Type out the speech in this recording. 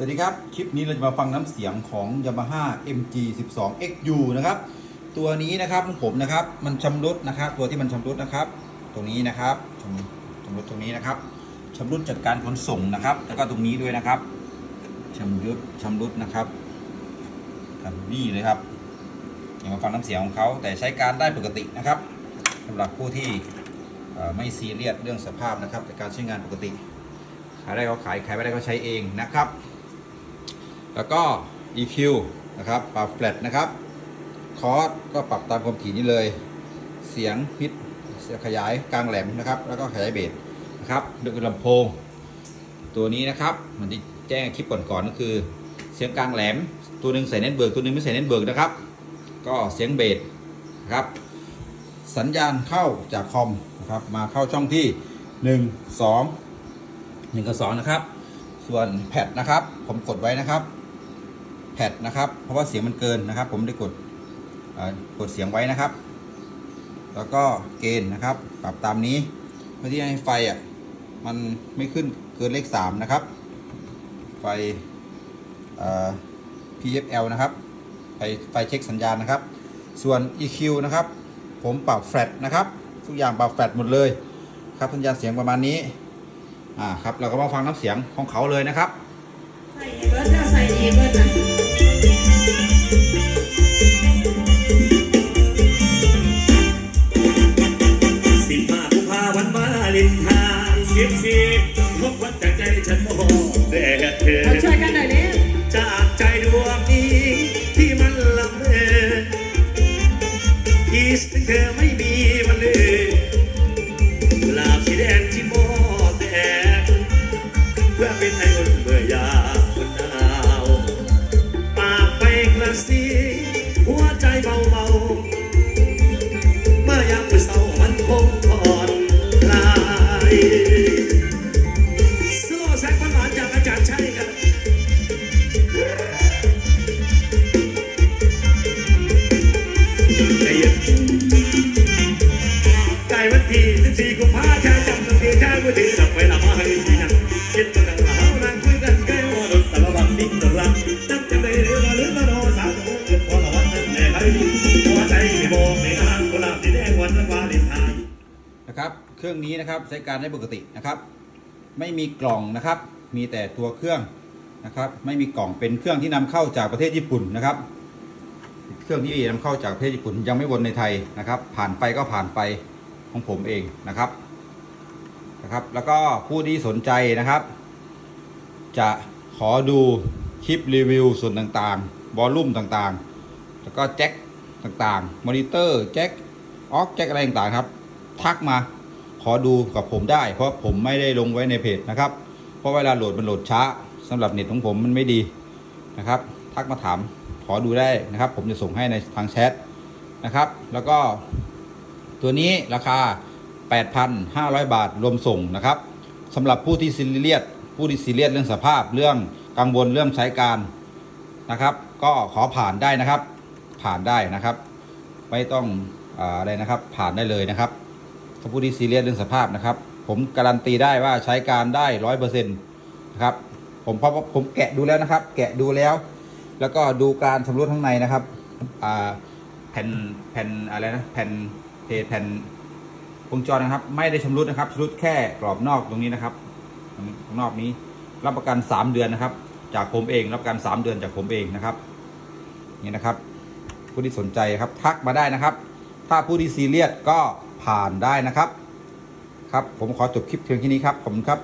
สวัสดีครับ คลิปนี้เราจะมาฟังน้ำเสียงของ Yamaha MG 12 XU นะครับ ตัวนี้นะครับของผมนะครับ มันชำรุดนะครับ ตัวที่มันชำรุดนะครับ ตรงนี้นะครับชำชำรุดตรงนี้นะครับชำรุดจากการขนส่งนะครับ แล้วก็ตรงนี้ด้วยนะครับชำรุดชำรุดนะครับครับนี่เลยครับอย่ามาฟังน้ำเสียงของเขาแต่ใช้การได้ปกตินะครับสำหรับผู้ที่ไม่ซีเรียสเรื่องสภาพนะครับ แต่การใช้งานปกติขายได้ก็ขายขายไม่ได้ก็ใช้เองนะครับ แล้วก็ EQ นะครับ ปรับแฟลตนะครับ คอร์สก็ปรับตามความถี่นี้เลย เสียงพิษเสียงขยายกลางแหลมนะครับ แล้วก็ขยายเบสนะครับด้วยลำโพง ตัวนี้นะครับมันจะแจ้งคลิปก่อนๆก็คือ เสียงกลางแหลม ตัวหนึ่งใส่เน้นเบิร์กตัวหนึ่งไม่ใส่เน้นเบิร์กนะครับ ก็เสียงเบสนะครับ สัญญาณเข้าจากคอมนะครับ มาเข้าช่องที่ 1 2 1กับ2นะครับ ส่วนแพดนะครับ ผมกดไว้นะครับ แพดนะครับ เพราะว่าเสียงมันเกินนะครับ ผมได้กดกดเสียงไว้นะครับ แล้วก็เกณฑ์นะครับ ปรับตามนี้เพื่อที่ให้ไฟอะมันไม่ขึ้นเกินเลข 3 นะครับ ไฟ PFL นะครับ ไฟไฟเช็คสัญญาณนะครับ ส่วน EQ นะครับ ผมปรับแฟลตนะครับ ทุกอย่างปรับแฟลตหมดเลยครับสัญญาณเสียงประมาณนี้ อ่าครับ เราก็มาฟังน้ำเสียงของเขาเลยนะครับ ใส่เบิร์ดจะใส่เบิร์ดนะ สถึงเธอไม่มีวันเลยกุหลาบสีแดงที่มอแดงเพื่อเป็นไออุ่น วันที่14กุมภาชาจำสียใจมือถือดับเวลามาให้ดีนะคิดประกันว่าเฮานั่งคุยกันใกล้วอดสารพัดนิ่งตรังนั่งจำได้หรือว่าลืมมาโนสาวตัวเกิดพอละวันนั้นแน่ใครดีหัวใจไม่บไม่นานกุหลาบสีแดงวันวาเลนไทน์นะครับเครื่องนี้นะครับใช้การได้ปกตินะครับ ไม่มีกล่องนะครับ มีแต่ตัวเครื่องนะครับไม่มีกล่องเป็นเครื่องที่นำเข้าจากประเทศญี่ปุ่นนะครับ เครื่องที่นำเข้าจากประเทศญี่ปุ่นยังไม่วนในไทยนะครับ ผ่านไปก็ผ่านไป ของผมเองนะครับนะครับ แล้วก็ผู้ที่สนใจนะครับ จะขอดูคลิปรีวิวส่วนต่างๆวอลลุ่มต่างๆ แล้วก็แจ็คต่างๆมอนิเตอร์แจ็คออกแจ็คอะไรต่างๆครับ ทักมาขอดูกับผมได้ เพราะผมไม่ได้ลงไว้ในเพจนะครับ เพราะเวลาโหลดมันโหลดช้าสำหรับเน็ตของผมมันไม่ดีนะครับ ทักมาถามขอดูได้นะครับ ผมจะส่งให้ในทางแชทนะครับ แล้วก็ ตัวนี้ราคา 8,500 บาทรวมส่งนะครับสำหรับผู้ที่ซีเรียสผู้ที่ซีเรียสเรื่องสภาพเรื่องกังวลเรื่องใช้การนะครับ ก็ขอผ่านได้นะครับ ผ่านได้นะครับ ไม่ต้องอะไรนะครับ ผ่านได้เลยนะครับถ้าผู้ที่ซีเรียสเรื่องสภาพนะครับ ผมการันตีได้ว่าใช้การได้ร้อยเปอร์เซ็นต์นะครับผมเพราะผมแกะดูแล้วนะครับ แกะดูแล้ว แล้วก็ดูการชำรุดข้างในนะครับแผ่นแผ่นอะไรนะแผ่น เพจแผ่นวงจรนะครับ ไม่ได้ชำรุดนะครับชำรุดแค่กรอบนอกตรงนี้นะครับข้างนอกนี้รับประกัน 3 เดือนนะครับ จากผมเองรับประกัน 3 เดือนจากผมเองนะครับนี่นะครับ ผู้ที่สนใจครับทักมาได้นะครับ ถ้าผู้ที่ซีเรียสก็ผ่านได้นะครับ ครับผมขอจบคลิปเพียงแค่นี้ครับผมครับ